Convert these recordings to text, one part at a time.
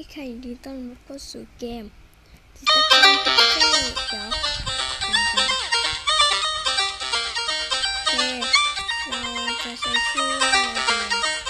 ดีค่ดีต้อนรับเข้าสู่เกมจิตกรรมกับเจ้าเดี๋ยวโอเคเราจะใช้ชื่อ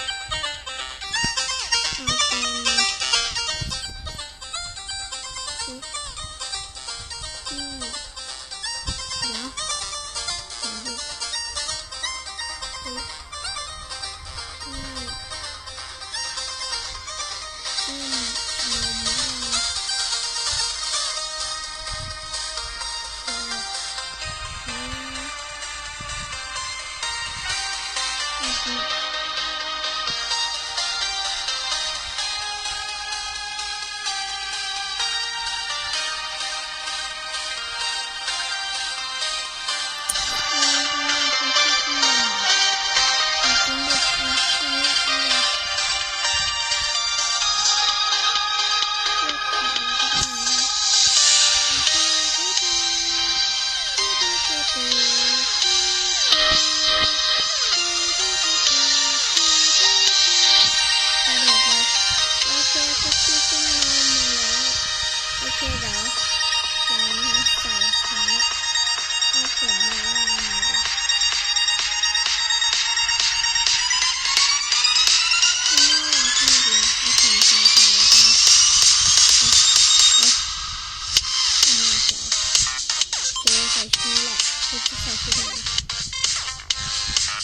ใส่ชุดนี้แหละชุดที่ใส่ชุดไหน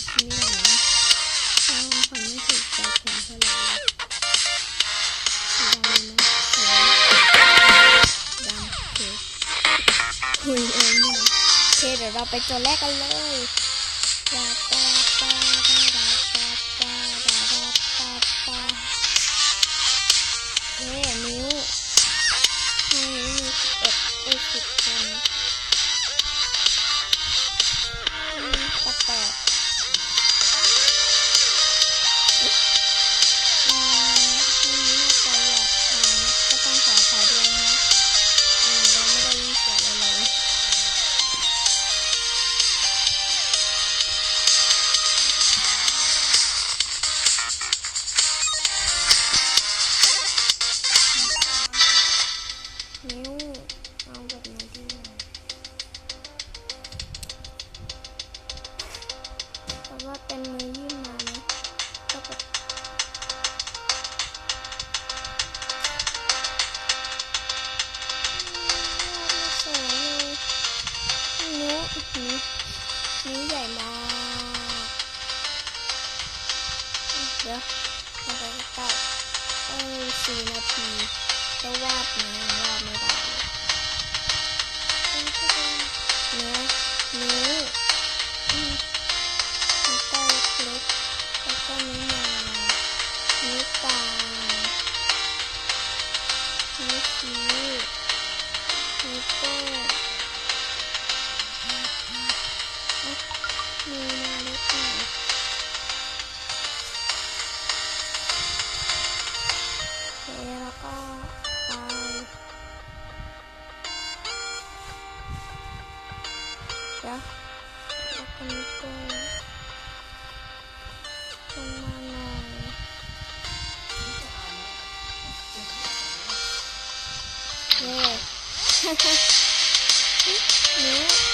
ชุดนี้แหละนะถ้าฟังไม่ถูกใจผมเท่าไหร่สีดำนะสีดำโอเคคุยเองนี่นะโอเคเดี๋ยวเราไปตัวแรกกันเลย 嗯，你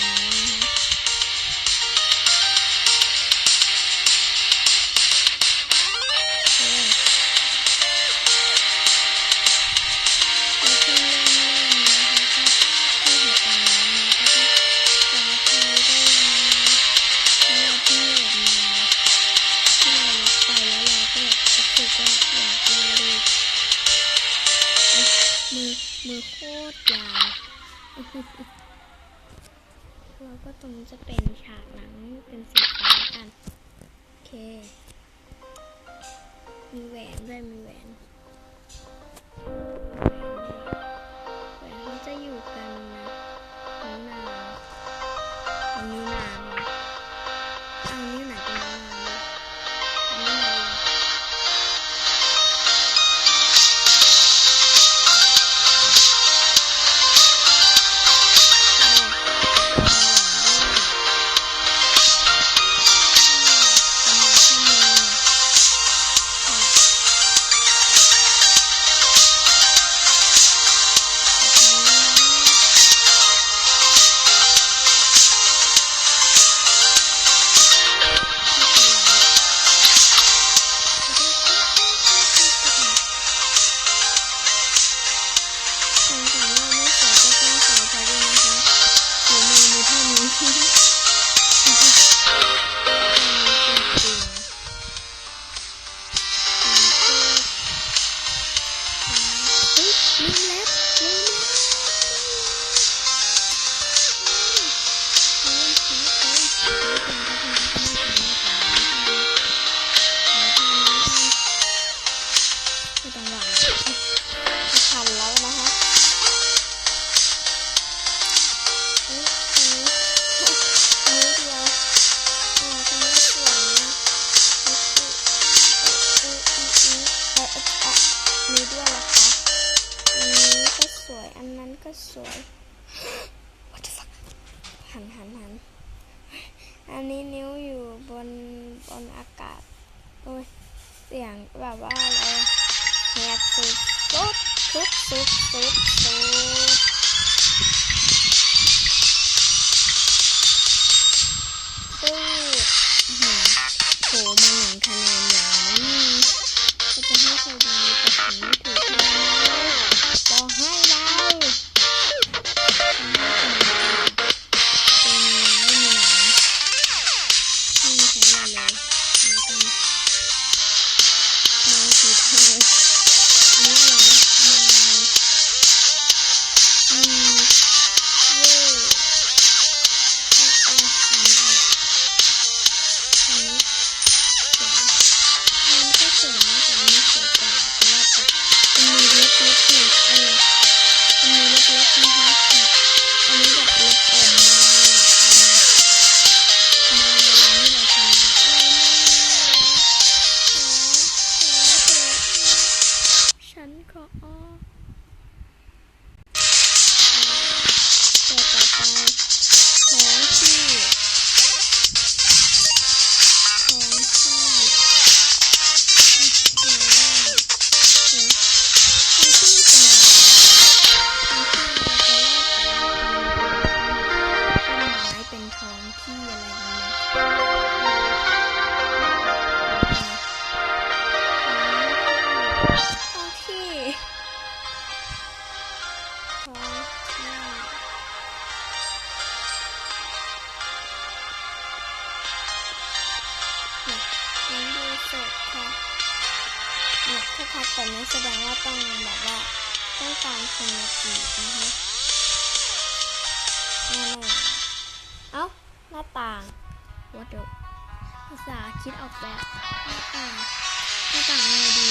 มือโคตรยาวแล้วก็ตรงนี้จะเป็นฉากหนังเป็นสีฟ้ากัน โอเค มีแหวนด้วยมีแหวน คือจังหวะทันแล้วนะคะก็สวย What the fuck หันหันหันอันนี้นิ้วอยู่บนบนอากาศ โอ้ย เสียงแบบว่าอะไร Herzen. So, so, so, so, so. การคนมาจีนะคะแน่นอนเอ้า หน้าต่างวัดเดี๋ยภาษาคิดออกแบบหน้าต่างหน้าต่างยังไงดี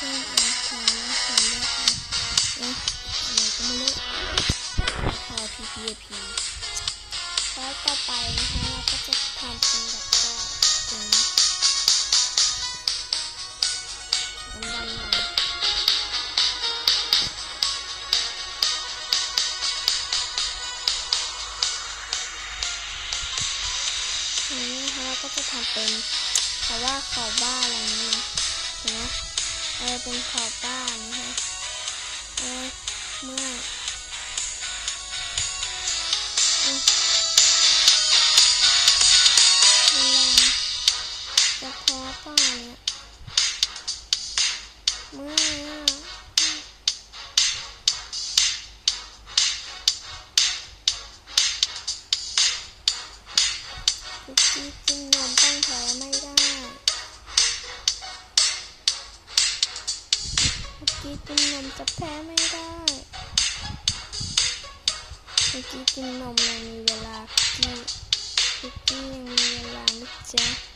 ช่ลคาและคเลือกเอ๊พอ PPAP แล้ต่อไปนะคะเราก็จะทำเป็นแบบนี้ดังนี้นะคะเราก็จะทำเป็นแต่ว่าขอบ้าอะไรนี้นะ เออเป็นขอบบ้านนะคะเออเมื่อ จะแพ้ไม่ได้เมื่อกี้กินนมยังมีเวลาที่คุกกี้ยังมีเวลานะจ๊ะ